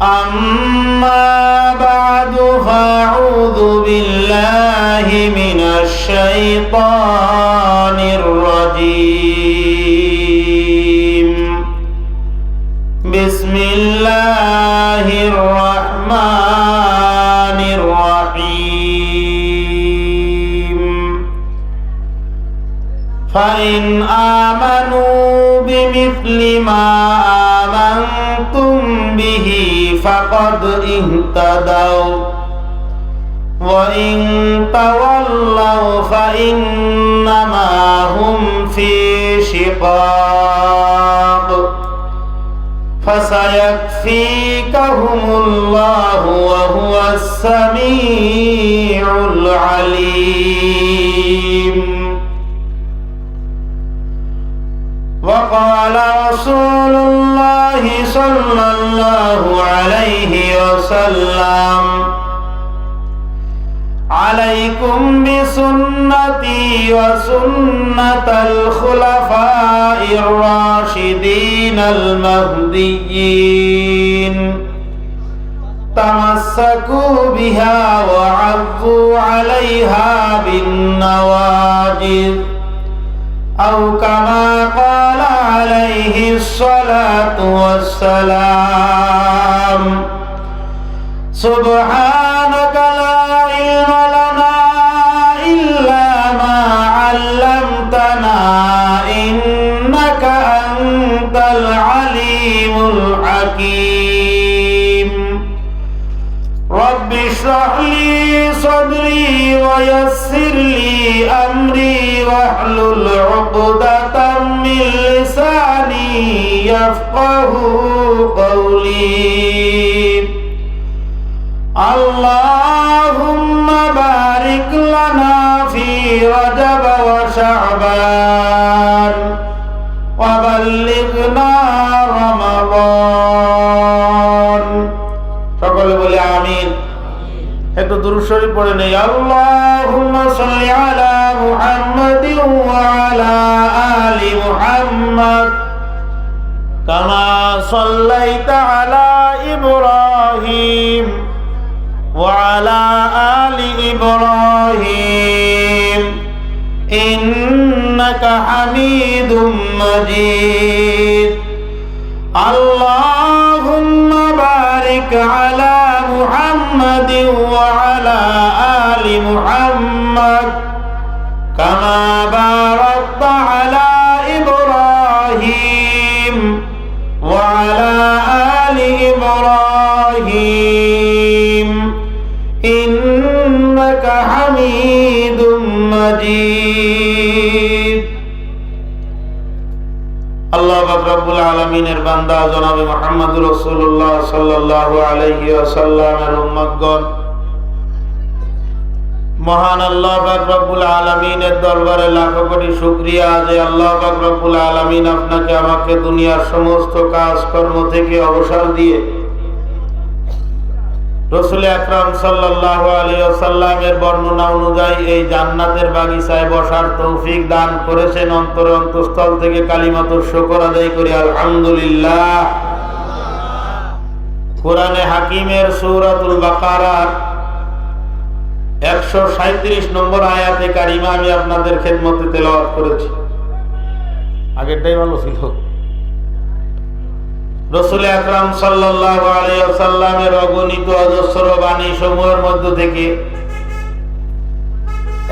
أما بعد فأعوذ بالله من الشيطان الرجيم بسم الله الرحمن الرحيم فإن آمنوا بمثل ما آمنتم به فقد اهتدوا وإن تولوا فإنما هم في شقاق فسيكفيكهم الله وهو السميع العليم وقال رسول الله صلى الله عليه وسلم عليكم بسنتي وسنة الخلفاء الراشدين المهديين تمسكوا بها وعضوا عليها بالنواجذ. أو كما قال عليه الصلاة والسلام سبحانك ويسر لي أمري واحلل عقدة من لساني يفقه قولي اللهم بارك لنا في رجب وشعبان দুরু শরীফ পড়ে নেই। আল্লাহুম্মা সাল্লি আলা মুহাম্মাদিন ওয়া আলা আলি মুহাম্মাদ। কামা সাল্লাইতা আলা ইব্রাহিম ওয়া আলা আলি ইব্রাহিম। ইন্নাকা হামিদুম মাজিদ। আল্লাহুম্মা বারিক আলা محمد وعلى آل محمد كما باركت على মহান আল্লাহ দরবারে লাখো কোটি শুক্রিয়া যে আল্লাহ পাক আলামিন আপনাকে আমাকে দুনিয়ার সমস্ত কাজ কর্ম থেকে অবসর দিয়ে রসুল আকরাম সাল্লাল্লাহু আলাইহি ওয়াসাল্লামের বর্ণনা অনুযায়ী এই জান্নাতের বাগিচায় বসার তৌফিক দান করেছেন অন্তর অন্তঃস্থল থেকে কালিমাতুর শুকর আদায় করি আলহামদুলিল্লাহ। কোরআনে হাকিমের সৌরাতুল বাকারার একশো সাঁত্রিশ নম্বর আয়াতে কারিমা আমি আপনাদের খেদমতে তেলাওয়াত করেছি। আগেরটাই ভালো ছিল। রসুল আকরাম সাল্লাল্লাহু আলাইহি ওয়াসাল্লামের অগণিত অজস্র বাণী সমূহের মধ্য থেকে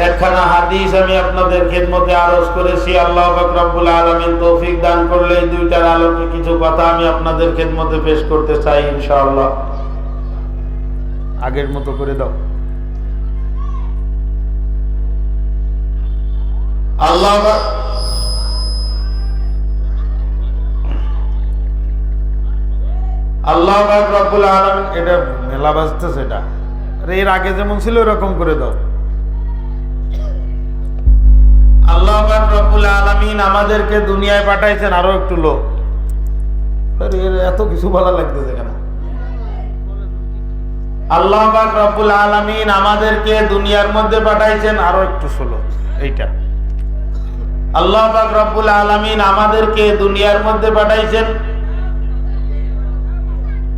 একখানা হাদিস আমি আপনাদের খেদমতে আরজ করেছি। আল্লাহ পাক রব্বুল আলামিন তৌফিক দান করলে এই দুইটার আলোকে কিছু কথা আমি আপনাদের খেদমতে পেশ করতে চাই ইনশাআল্লাহ। আগের মতো করে দাও। আল্লাহ আল্লাহ রব্বুল আলামিন এটা মেলা বাজতেছে এটা। এর আগে যেমন ছিল, এরকম করে দাও। আল্লাহ রব্বুল আলামিন আমাদেরকে দুনিয়ায় পাঠাইছেন আরও একটু লোক। এর এত কিছু ভালো লাগতেছে কেন? আল্লাহ রব্বুল আলামিন আমাদেরকে দুনিয়ার মধ্যে পাঠাইছেন আরও একটু ষোলো, এইটা। আল্লাহ রব্বুল আলামিন আমাদেরকে দুনিয়ার মধ্যে পাঠাইছেন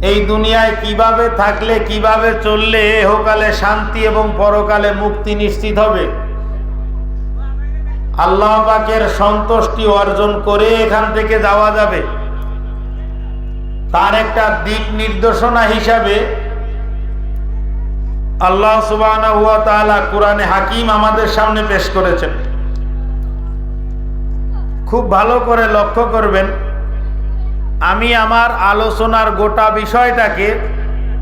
এই দুনিয়ায় কীভাবে থাকলে, কীভাবে চললে এহকালে শান্তি এবং পরকালে মুক্তি নিশ্চিত হবে? আল্লাহ পাকের সন্তুষ্টি অর্জন করে এখান থেকে যাওয়া যাবে। তার একটা দিক নির্দেশনা হিসাবে আল্লাহ সুবাহ কোরআনে হাকিম আমাদের সামনে পেশ করেছেন। খুব ভালো করে লক্ষ্য করবেন আমি আমার আলোচনার গোটা বিষয়টাকে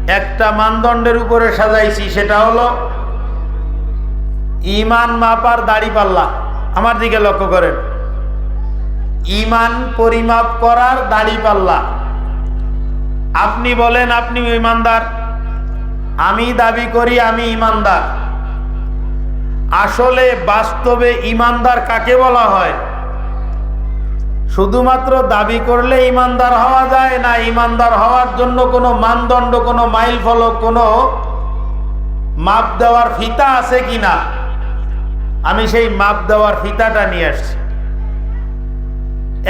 একটা মানদণ্ডের উপরে সাজাইছি, সেটা হলো ইমান মাপার দাড়ি পাল্লা। আমার দিকে লক্ষ্য করেন। ইমান পরিমাপ করার দাড়ি পাল্লা। আপনি বলেন আপনি ইমানদার। আমি দাবি করি, আমি ইমানদার। আসলে বাস্তবে ইমানদার কাকে বলা হয়? শুধুমাত্র দাবি করলে ইমানদার হওয়া যায় না। ইমানদার হওয়ার জন্য কোনো মানদণ্ড, কোনো মাইল ফলক কোনো মাপ দেওয়ার ফিতা আছে কি না? আমি সেই মাপ দেওয়ার ফিতাটা নিয়ে আসছি।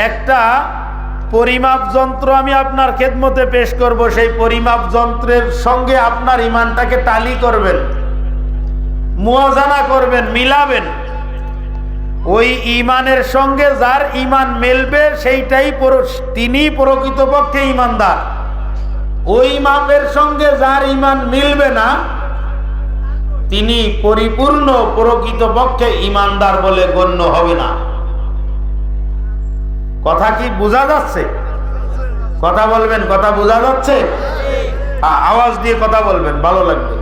একটা পরিমাপ যন্ত্র আমি আপনার খেদমতে পেশ করব। সেই পরিমাপ যন্ত্রের সঙ্গে আপনার ইমানটাকে টালি করবেন মুয়াজানা করবেন, মিলাবেন। ওই ইমানের সঙ্গে যার ইমান মেলবে সেইটাই তিনি প্রকৃতপক্ষে ইমানদার ওই মাপের সঙ্গে যার ইমান মিলবে না, তিনি পরিপূর্ণ প্রকৃতপক্ষে ইমানদার বলে গণ্য হবে না। কথা কি বোঝা যাচ্ছে? কথা বলবেন, কথা বোঝা যাচ্ছে? আওয়াজ দিয়ে কথা বলবেন, ভালো লাগবে।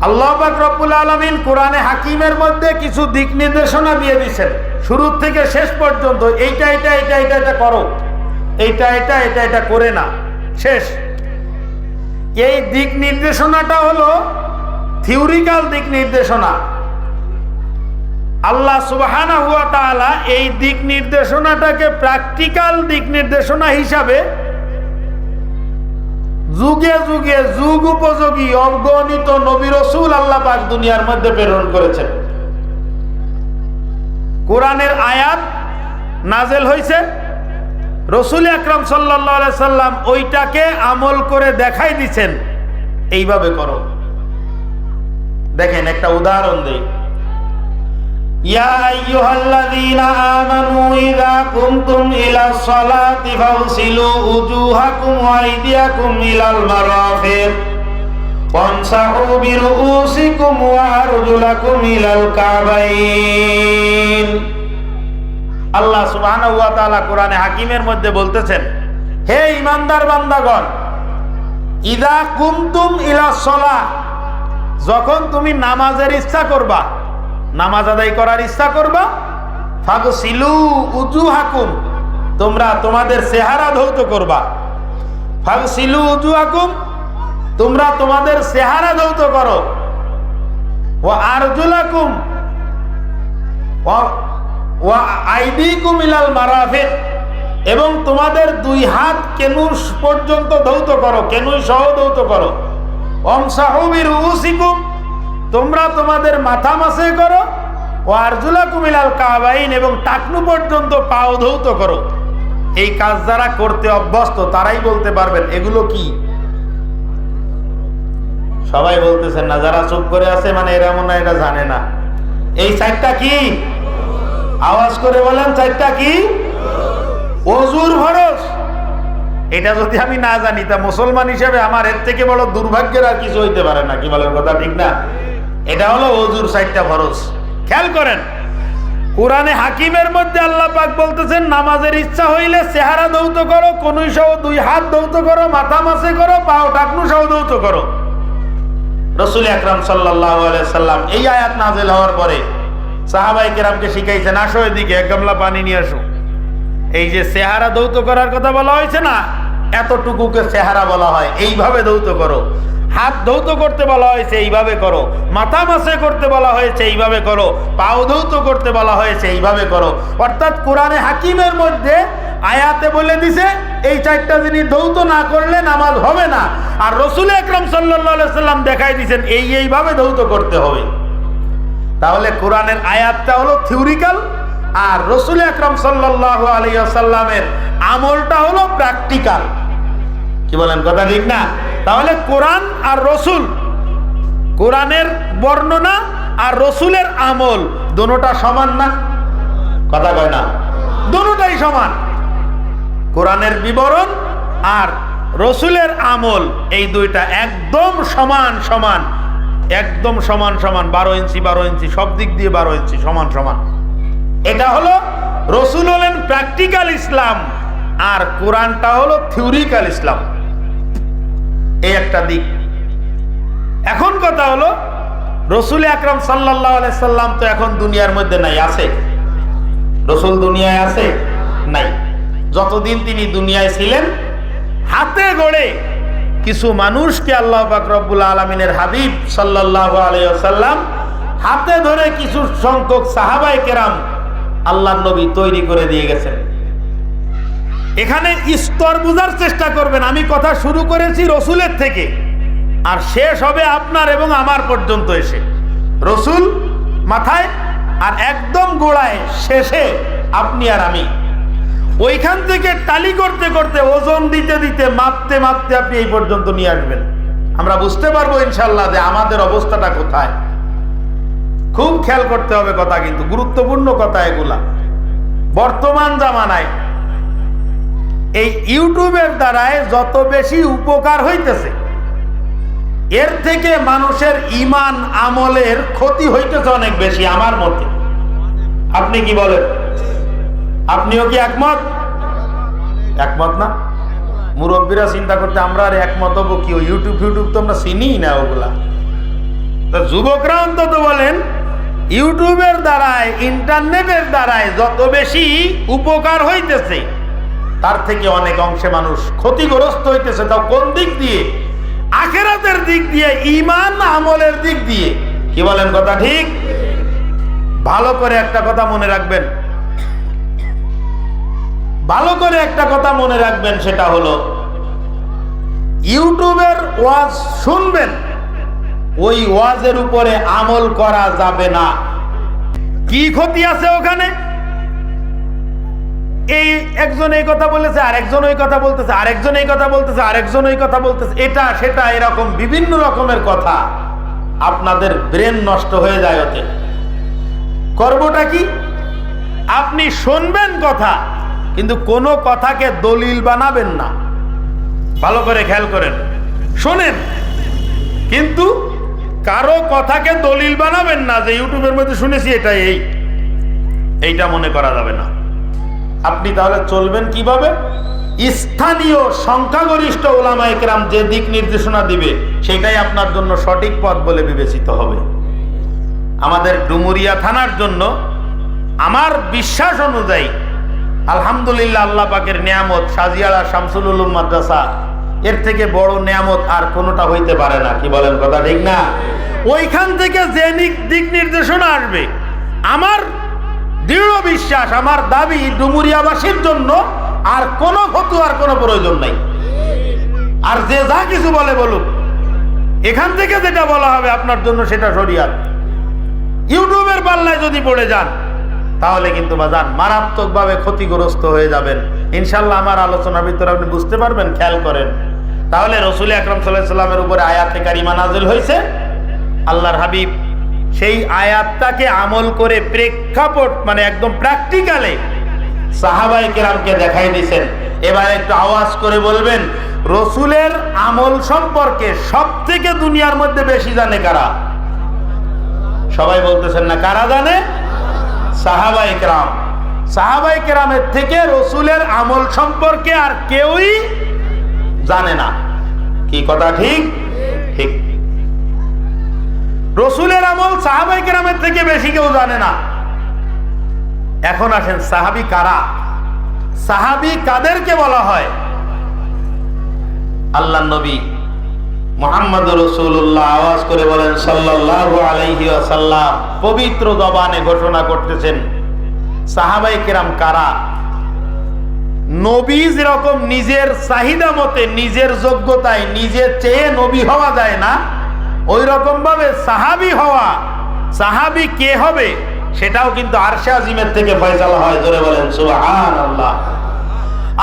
আল্লাহ রব্বুল আলমিন কোরআনে হাকিমের মধ্যে কিছু দিক নির্দেশনা দিয়ে দিচ্ছেন থেকে শেষ পর্যন্ত এটা এটা এটা এটা এইটা এটা এটা এটা করে না। শেষ। এই দিক নির্দেশনাটা হলো দিক নির্দেশনা। আল্লাহ সুবাহানা এই দিক নির্দেশনাটাকে প্র্যাকটিক্যাল দিক নির্দেশনা হিসাবে যুগে যুগে যুগ উপযোগী অগণিত নবী রসুল আল্লাহ পাক দুনিয়ার মধ্যে প্রেরণ করেছেন। কোরআনের আয়াত নাজেল হয়েছে রসুল আকরম সাল্লা সাল্লাম ওইটাকে আমল করে দেখাই দিছেন। এইভাবে করো। দেখেন একটা উদাহরণ দেই। يا أيها الذين آمنوا إذا قمتم إلى الصلاة فاغسلوا وجوهكم وأيديكم إلى المرافق وامسحوا برؤوسكم وأرجلكم إلى الكعبين আল্লাহ সুবহানাহু ওয়া তাআলা কোরআনে হাকিমের মধ্যে বলতেছেন হে ইমানদার বান্দাগণ ইদা কুমতুম ইলা সলাহ যখন তুমি নামাজের ইচ্ছা করবা নামাজ আদায় করার ইচ্ছা করবা? উজু হাকুম তোমরা তোমাদের চেহারা ধৌত করবা। উজু হাকুম তোমরা তোমাদের চেহারা ধৌত করো। ও আরজুলাকুম ও আইদিকুম ইলাল মারাফিক, এবং তোমাদের দুই হাত কেনুস পর্যন্ত ধৌত করো কেনুই সহ ধৌত করো। অংসাহবির উসিকুম তোমরা তোমাদের মাথা মাসে করো, ও আরজুলা কুমিলাল কাবাইন এবং টাকনু পর্যন্ত পাও ধৌত করো। এই কাজ যারা করতে অভ্যস্ত, তারাই বলতে পারবেন, এগুলো কি? সবাই বলতেছেন না, যারা চুপ করে আছে মানে এরা মনে এটা জানে না। এই চারটা কি? আওয়াজ করে বলেন চারটা কি? অজুর ভরস। এটা যদি আমি না জানি, তা মুসলমান হিসেবে আমার এর থেকে বড় দুর্ভাগ্যের আর কিছু হইতে পারে না, কি বলেন কথা ঠিক না? এটা হলো অজুর সাইডটা ফরজ। খেয়াল করেন, কোরআনে হাকিমের মধ্যে আল্লাহ পাক বলতেছেন, নামাজের ইচ্ছা হইলে চেহারা দৌত করো, কনুই সহ দুই হাত দৌত করো, মাথা মাসে করো, পাও টাকনু সহ দৌত করো। রসুল আকরাম সাল্লাহ সাল্লাম এই আয়াত নাজেল হওয়ার পরে সাহাবাই কেরামকে শিখাইছেন, আসো এদিকে, এক গামলা পানি নিয়ে আসো। এই যে চেহারা দৌত করার কথা বলা হয়েছে না, এতটুকুকে চেহারা বলা হয়, এইভাবে দৌত করো। হাত ধৌত করতে বলা হয়েছে, এইভাবে করো। মাথা মাসে করতে বলা হয়েছে, এইভাবে করো। পাও ধৌত করতে বলা হয়েছে, এইভাবে করো। অর্থাৎ কোরআনে হাকিমের মধ্যে আয়াতে বলে দিছে, এই চারটা জিনিস ধৌত না করলে নামাজ হবে না। আর রসুল সাল্লাহ সাল্লাম দেখাই দিছেন, এই এইভাবে ধৌত করতে হবে। তাহলে কোরআনের আয়াতটা হলো থিওরিক্যাল, আর রসুল আকরম সাল্লাহ আলিয়াল্লামের আমলটা হলো প্র্যাকটিক্যাল। কি বলেন, কথা ঠিক না? তাহলে কোরআন আর রসুল, কোরআনের বর্ণনা আর রসুলের আমল দোনোটা সমান না? কথা কয় না। দোনোটাই সমান। কোরআনের বিবরণ আর রসুলের আমল, এই দুইটা একদম সমান সমান। একদম সমান সমান, বারো ইঞ্চি বারো ইঞ্চি, সব দিক দিয়ে বারো ইঞ্চি, সমান সমান। এটা হলো রসুল হলেন প্র্যাকটিক্যাল ইসলাম, আর কোরআনটা হলো থিওরিক্যাল ইসলাম। এই একটা দিক। এখন কথা হলো, রসুল আকরম সাল্লাহ সাল্লাম তো এখন দুনিয়ার মধ্যে নাই, আছে। রসুল দুনিয়ায় আছে? নাই। যতদিন তিনি দুনিয়ায় ছিলেন, হাতে গড়ে কিছু মানুষকে আল্লাহ বাকরবুল আলমিনের হাবিব সাল্লাহ আলাইসাল্লাম হাতে ধরে কিছু সংখ্যক সাহাবাই কেরাম আল্লাহ নবী তৈরি করে দিয়ে গেছেন। এখানে স্তর বোঝার চেষ্টা করবেন। আমি কথা শুরু করেছি রসুলের থেকে। আর শেষ হবে আপনার এবং আমার পর্যন্ত এসে। রসুল মাথায় আর একদম গোড়ায়, শেষে আপনি আর আমি। ওইখান থেকে টালি করতে করতে, ওজন দিতে দিতে, মাপতে মাপতে আপনি এই পর্যন্ত নিয়ে আসবেন। আমরা বুঝতে পারব ইনশাল্লাহ যে আমাদের অবস্থাটা কোথায়। খুব খেয়াল করতে হবে কথা কিন্তু, গুরুত্বপূর্ণ কথা এগুলা। বর্তমান জামানায় এই ইউটিউবের দ্বারায় যত বেশি উপকার হইতেছে, এর থেকে মানুষের ইমান আমলের ক্ষতি হইতেছে অনেক বেশি আমার মতে। আপনি কি বলেন? আপনিও কি একমত? একমত না? মুরব্বীরা চিন্তা করতে, আমরা আর একমত হব কি? ইউটিউব ফিউটিউব তো আমরা চিনি না ওগুলা। তো যুবকরা অন্তত বলেন, ইউটিউবের দ্বারায়, ইন্টারনেটের দ্বারায় যত বেশি উপকার হইতেছে তার থেকে অনেক অংশে মানুষ ক্ষতিগ্রস্ত হইতেছে। তাও কোন দিক দিয়ে? আখেরাতের দিক দিয়ে ইমান আমলের দিক দিয়ে। কি বলেন কথা ঠিক? ভালো করে একটা কথা মনে রাখবেন। ভালো করে একটা কথা মনে রাখবেন, সেটা হলো, ইউটিউবের ওয়াজ শুনবেন, ওই ওয়াজের উপরে আমল করা যাবে না। কি ক্ষতি আছে ওখানে? এই একজন এই কথা বলেছে, আরেকজন ওই কথা বলতেছে, আরেকজন এই কথা বলতেছে, আরেকজন ওই কথা বলতেছে। এটা, সেটা এরকম বিভিন্ন রকমের কথা। আপনাদের ব্রেন নষ্ট হয়ে যায় ওতে। করবোটা কি? আপনি শুনবেন কথা, কিন্তু কোনো কথাকে দলিল বানাবেন না। ভালো করে খেয়াল করেন। শোনেন। কিন্তু কারও কথাকে দলিল বানাবেন না, যে ইউটিউবের মধ্যে শুনেছি এটা এই। এইটা মনে করা যাবে না। আপনি তাহলে চলবেন কীভাবে? স্থানীয় সংখ্যাগরিষ্ঠ ওলামা একরাম যে দিক নির্দেশনা দিবে, সেটাই আপনার জন্য সঠিক পথ বলে বিবেচিত হবে। আমাদের ডুমুরিয়া থানার জন্য আমার বিশ্বাস অনুযায়ী আলহামদুলিল্লাহ আল্লাহ পাকের নিয়ামত, সাজিয়ালা শামসুল উলুম মাদ্রাসা, এর থেকে বড় নিয়ামত আর কোনোটা হইতে পারে না। কি বলেন কথা ঠিক না? ওইখান থেকে যে দিক নির্দেশনা আসবে, আমার দৃঢ় বিশ্বাস আমার দাবি ডুমুরিয়াবাসীর জন্য, আর কোনো ফতুয়ার কোনো প্রয়োজন নাই। আর যে যা কিছু বলে বলুক, এখান থেকে যেটা বলা হবে আপনার জন্য সেটা শরিয়াত। ইউটিউবের পাল্লায় যদি পড়ে যান, তাহলে কিন্তু বাজান মারাত্মকভাবে ক্ষতিগ্রস্ত হয়ে যাবেন। ইনশাল্লাহ আমার আলোচনার ভিতরে আপনি বুঝতে পারবেন, খেয়াল করেন। তাহলে রসুল আকরম সাল্লাহ সাল্লামের উপরে আয়াতে কারিমা নাজিল হয়েছে। আল্লাহর হাবিব সেই আয়াতটাকে আমল করে প্রেক্ষাপট মানে একদম প্র্যাকটিক্যালে সাহাবাই কেরামকে দেখাই দিছেন এবার একটু আওয়াজ করে বলবেন, রসুলের আমল সম্পর্কে সব থেকে দুনিয়ার মধ্যে বেশি জানে কারা? সবাই বলতেছেন না, কারা জানে? সাহাবাই কেরাম। সাহাবাই কেরামের থেকে রসুলের আমল সম্পর্কে আর কেউই জানে না। কি কথা ঠিক? ঠিক। রসুলের আমল সাহাবাই কেরামের থেকে বেশি কেউ জানে না। এখন আসেন, সাহাবি কারা? সাহাবি কাদেরকে বলা হয়? আল্লাহ নবী মোহাম্মদ রসুল্লাহ আওয়াজ করে বলেন আলাইহি ওয়াসাল্লাম পবিত্র জবানে ঘোষণা করতেছেন, সাহাবাই কেরাম কারা? নবী যেরকম নিজের চাহিদা মতে, নিজের যোগ্যতায় নিজে চেয়ে নবী হওয়া যায় না ওই রকম ভাবে সাহাবি হওয়া, সাহাবি কে হবে, সেটাও কিন্তু আরশে আজিমের থেকে ফয়সালা হয়, জোরে বলেন সুবহান আল্লাহ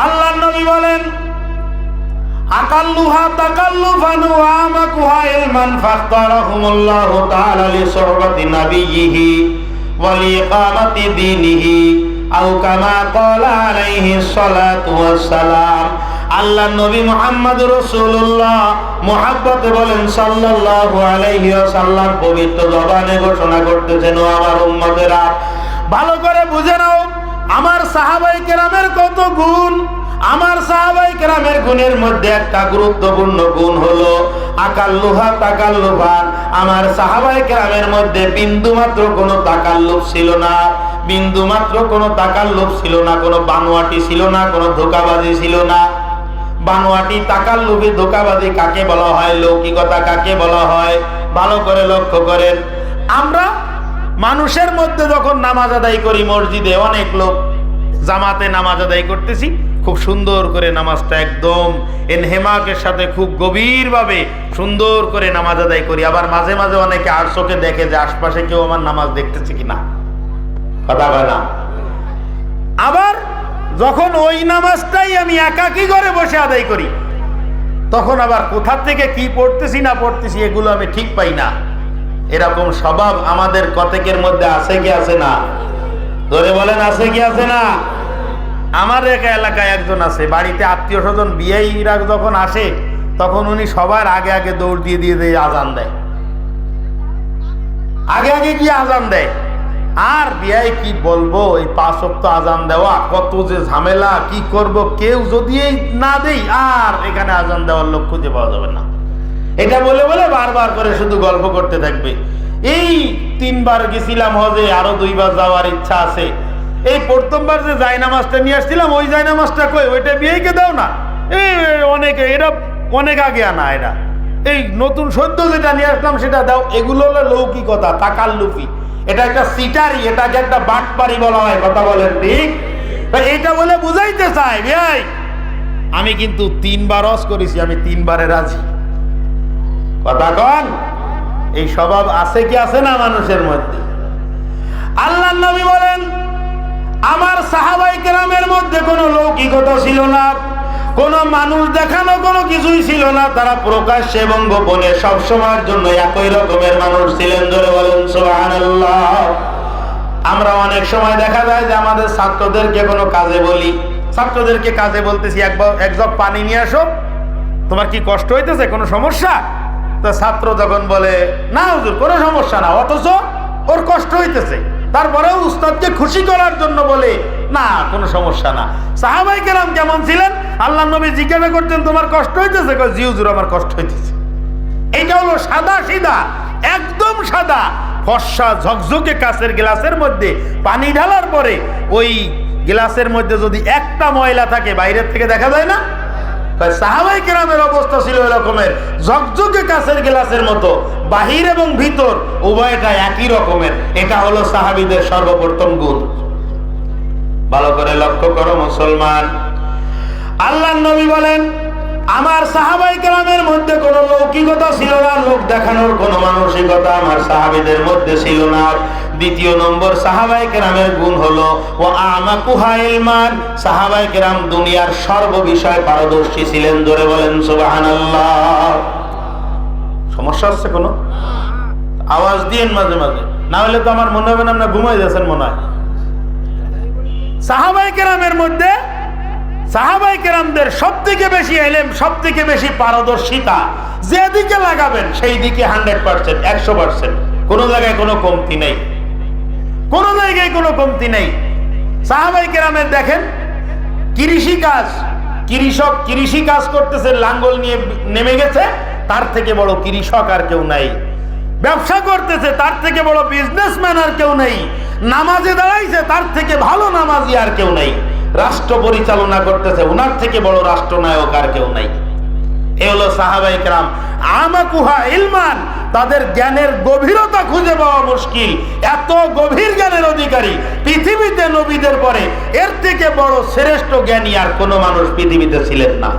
আল্লাহ নবী বলেন, আকাল্লুহা তাকাল্লুফান ওয়া আমাকুহা ইলমান ফাখতারাহুমুল্লাহু তাআলা লিসুহবাতি নাবিয়িহি ওয়া লিইকামাতি দীনিহি আও কামা ক্বালা আলাইহি সালাতু ওয়াস সালাম আল্লাহ নবী মুহাম্মদ রাসূলুল্লাহ মুহাব্বতে বলেন সাল্লাল্লাহু আলাইহি ওয়াসাল্লাম, পবিত্র জবানে ঘোষণা করতেছেন, ও আমার উম্মতেরা, ভালো করে বুঝে নাও, আমার সাহাবাই কেরামের কত গুণ? আমার সাহাবাই কেরামের গুণের মধ্যে একটা গুরুত্বপূর্ণ গুণ হলো আকাল্লুহা তাকাল্লুফান আমার সাহাবাই কেরামের মধ্যে বিন্দু মাত্র কোনো তাকাল্লুফ ছিল না বিন্দু মাত্র কোনো তাকাল্লুফ ছিল না, কোনো বানোয়াটি ছিল না, কোনো ধোকাবাজি ছিল না। বানোয়াটি তাকাল্লুফি ধোকাবাজি কাকে বলা হয়? লৌকিকতা কাকে বলা হয়? ভালো করে লক্ষ্য করেন। আমরা মানুষের মধ্যে যখন নামাজ আদায় করি, মসজিদে অনেক লোক জামাতে নামাজ আদায় করতেছি। খুব সুন্দর করে নামাজটা একদম এনহেমাকের সাথে খুব গভীরভাবে সুন্দর করে নামাজ আদায় করি। আবার মাঝে মাঝে অনেকে আর চোখে দেখে যে আশপাশে কেউ আমার নামাজ দেখতেছে কিনা? কথা বলে আবার যখন ওই নামাজটাই আমি একাকি করে বসে আদায় করি, তখন আবার কোথা থেকে কি পড়তেছি না পড়তেছি এগুলো আমি ঠিক পাই না। এরকম স্বভাব আমাদের কতকের মধ্যে আছে কি আছে না? ধরে বলেন আছে কি আছে না? আমার একা এলাকায় একজন আছে, বাড়িতে আত্মীয় স্বজন বিয়েরা যখন আসে, তখন উনি সবার আগে আগে দৌড় দিয়ে দিয়ে দিয়ে আজান দেয়। আগে আগে গিয়ে আজান দেয়। আর বিয়ায় কি বলব? এই পাঁচ সপ্তাহ আজান দেওয়া, কত যে ঝামেলা, কি করব? কেউ যদি এই না দেই, আর এখানে আজান দেওয়ার লোক খুঁজে পাওয়া যাবে না। এটা বলে বলে বারবার করে শুধু গল্প করতে থাকবে। এই তিনবার গেছিলাম হজে, আরও দুইবার যাওয়ার ইচ্ছা আছে। এই প্রথমবার যে জায়নামাজটা নিয়ে আসছিলাম, ওই জায়নামাজটা কই? ওইটা বিয়েকে দাও না? এই অনেকে এটা অনেক আগে আনা এটা এই নতুন সদ্য যেটা নিয়ে আসলাম, সেটা দাও। এগুলো হলো লৌকিকতা, তাকাল্লুফি। এটা একটা সিটারি এটাকে একটা বাটপারি বলা হয়, কথা বলেন ঠিক? তা এইটা বলে বুঝাইতে চাই ভাই আমি কিন্তু তিনবার রস করেছি, আমি তিনবারে রাজি। কথা কন? এই স্বভাব আছে কি আছে না মানুষের মধ্যে? আল্লাহ নবী বলেন, আমার সাহাবাই কেরামের মধ্যে কোনো লৌকিকতা ছিল না। কোন মানুষ দেখানো কোনো কিছুই ছিল না, তারা প্রকাশ্যে এবং গোপনে সবসময়ের জন্য একই রকমের মানুষ ছিলেন ধরে বলেন, সুবহানাল্লাহ। আমরা অনেক সময় দেখা যায় যে আমাদের ছাত্রদেরকে কোনো কাজে বলি, ছাত্রদেরকে কাজে বলতেছি একবার এক পানি নিয়ে আসো, তোমার কি কষ্ট হইতেছে, কোনো সমস্যা? তো ছাত্র যখন বলে, না হুজুর, কোনো সমস্যা না, অথচ ওর কষ্ট হইতেছে। তারপরেও উস্তাদকে খুশি করার জন্য বলে না কোনো সমস্যা না। সাহাবাই কেরাম কেমন ছিলেন? আল্লাহ নবী জিজ্ঞাসা করতেন তোমার কষ্ট হইতেছে? কয়, জি আমার কষ্ট হইতেছে। এইটা হলো সাদা সিধা একদম সাদা। ফর্সা ঝকঝকে কাছের গ্লাসের মধ্যে পানি ঢালার পরে ওই গ্লাসের মধ্যে যদি একটা ময়লা থাকে বাইরের থেকে দেখা যায় না? সাহাবাই কেরামের অবস্থা ছিল এরকমের। ঝকঝকে কাছের গ্লাসের মতো বাহির এবং ভিতর উভয়টা একই রকমের। এটা হলো সাহাবিদের সর্বপ্রথম গুণ। ভালো করে লক্ষ্য করো মুসলমান। আল্লাহ নবী বলেন, আমার সাহাবাই কেরামের মধ্যে কোনো লৌকিকতা ছিল না, লোক দেখানোর কোনো মানসিকতা আমার সাহাবিদের মধ্যে ছিল না। দ্বিতীয় নম্বর, সাহাবাই কেরামের গুণ হলো ও আমা কুহাইলমান সাহাবাই কেরাম দুনিয়ার সর্ব বিষয় পারদর্শী ছিলেন ধরে বলেন সুবহানাল্লাহ। সমস্যা হচ্ছে কোনো? আওয়াজ দিয়েন মাঝে মাঝে। না হলে তো আমার মনে হবে না আপনার ঘুমাই যাচ্ছেন মনে হয়। সাহাবাই কেরামের মধ্যে সাহাবাই কেরামদের সব থেকে বেশি এলেম সব থেকে বেশি পারদর্শিতা যেদিকে লাগাবেন সেই দিকে হান্ড্রেড পার্সেন্ট, একশো পার্সেন্ট। কোনো জায়গায় কোনো কমতি নেই। কোনো জায়গায় কোনো কমতি নেই। সাহাবাই কেরামের দেখেন কৃষি কাজ কৃষক কৃষি কাজ করতেছে, লাঙ্গল নিয়ে নেমে গেছে, তার থেকে বড় কৃষক আর কেউ নাই। ব্যবসা করতেছে, তার থেকে বড় বিজনেসম্যান আর কেউ নেই। নামাজে দাঁড়াইছে, তার থেকে ভালো নামাজি আর কেউ নাই। রাষ্ট্র পরিচালনা করতেছে ওনার থেকে বড় রাষ্ট্রনায়ক আর কেউ নাই। এ হলো সাহাবাই কেরাম। আমাকুহা ইলমান, তাদের জ্ঞানের গভীরতা খুঁজে পাওয়া মুশকিল। এত গভীর জ্ঞানের অধিকারী পৃথিবীতে নবীদের পরে, এর থেকে বড় শ্রেষ্ঠ জ্ঞানী আর কোনো মানুষ পৃথিবীতে ছিলেন না।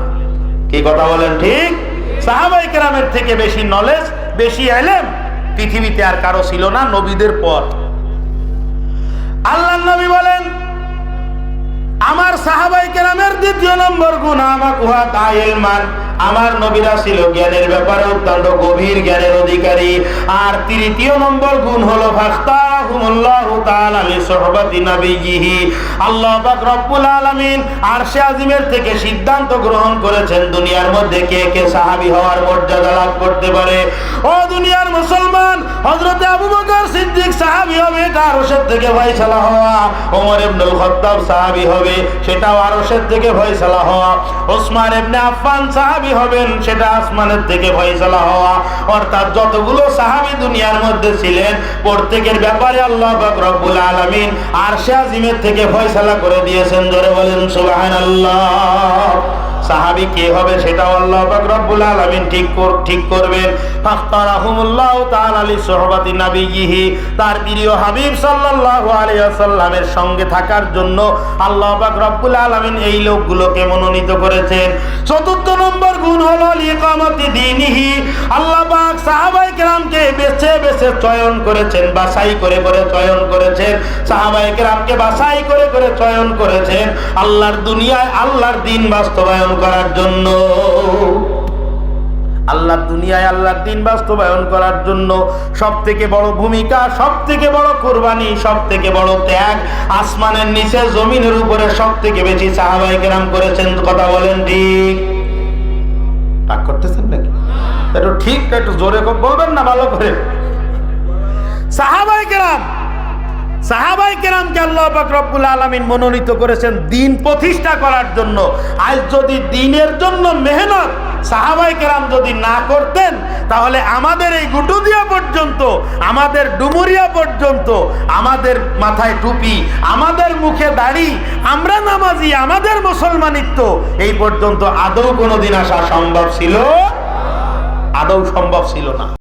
কি কথা বলেন ঠিক? সাহাবাই কেরামের থেকে বেশি নলেজ বেশি এলেম পৃথিবীতে আর কারও ছিল না নবীদের পর। আল্লাহ নবী বলেন আমার সাহাবাই কেরামের দ্বিতীয় নম্বর গুণ আমাকে উহা তাইল মান আমার নবীরা ছিল জ্ঞানের ব্যাপারে অত্যন্ত গভীর জ্ঞানের অধিকারী। আর তৃতীয় নম্বর গুণ হলো হওয়ার মর্যাদা লাভ করতে পারে। ও দুনিয়ার মুসলমান হবে থেকে ফয়সালা সাহাবী হবে, সেটাও আরশের থেকে হওয়া। ওসমান সাহাবী হবেন, সেটা আসমানের থেকে ফয়সালা হওয়া। অর্থাৎ যতগুলো সাহাবি দুনিয়ার মধ্যে ছিলেন, প্রত্যেকের ব্যাপারে আল্লাহ রব্বুল আলামিন সে আজিমের থেকে ফয়সালা করে দিয়েছেন। ধরে বলেন, সুবহানাল্লাহ। সাহাবি কে হবে সেটা আল্লাহ রব্বুল আলামিন ঠিক ঠিক করবেন। তার প্রিয় হাবিব সঙ্গে থাকার জন্য এই লোকগুলোকে মনোনীত করেছেন। চতুর্থ নম্বর গুণ হলো লিকামতি আল্লাহ বেছে বেছে চয়ন করেছেন, বাছাই করে করে চয়ন করেছেন। সাহাবায়ে কেরামকে বাছাই করে করে চয়ন করেছেন আল্লাহর দুনিয়ায় আল্লাহর দিন বাস্তবায়ন করার জন্য। আল্লাহর দুনিয়ায় আল্লাহর দিন বাস্তবায়ন করার জন্য সব থেকে বড় ভূমিকা সব থেকে বড় কোরবানি সব থেকে বড় ত্যাগ আসমানের নিচে, জমিনের উপরে সব থেকে বেশি সাহাবাই কেরাম করেছেন, কথা বলেন ঠিক? রাগ করতেছেন নাকি? একটু ঠিক, একটু জোরে বলবেন না, ভালো করে। সাহাবাই কেরাম, সাহাবাই কেরামকে আল্লাহ রব্বুল আলামিন মনোনীত করেছেন দিন প্রতিষ্ঠা করার জন্য। আজ যদি দিনের জন্য মেহনত সাহাবাই কেরাম যদি না করতেন, তাহলে আমাদের এই গুটুদিয়া পর্যন্ত, আমাদের ডুমুরিয়া পর্যন্ত, আমাদের মাথায় টুপি, আমাদের মুখে দাড়ি, আমরা নামাজি, আমাদের মুসলমানিত্ব, এই পর্যন্ত আদৌ কোনোদিন আসা সম্ভব ছিল? আদৌ সম্ভব ছিল না।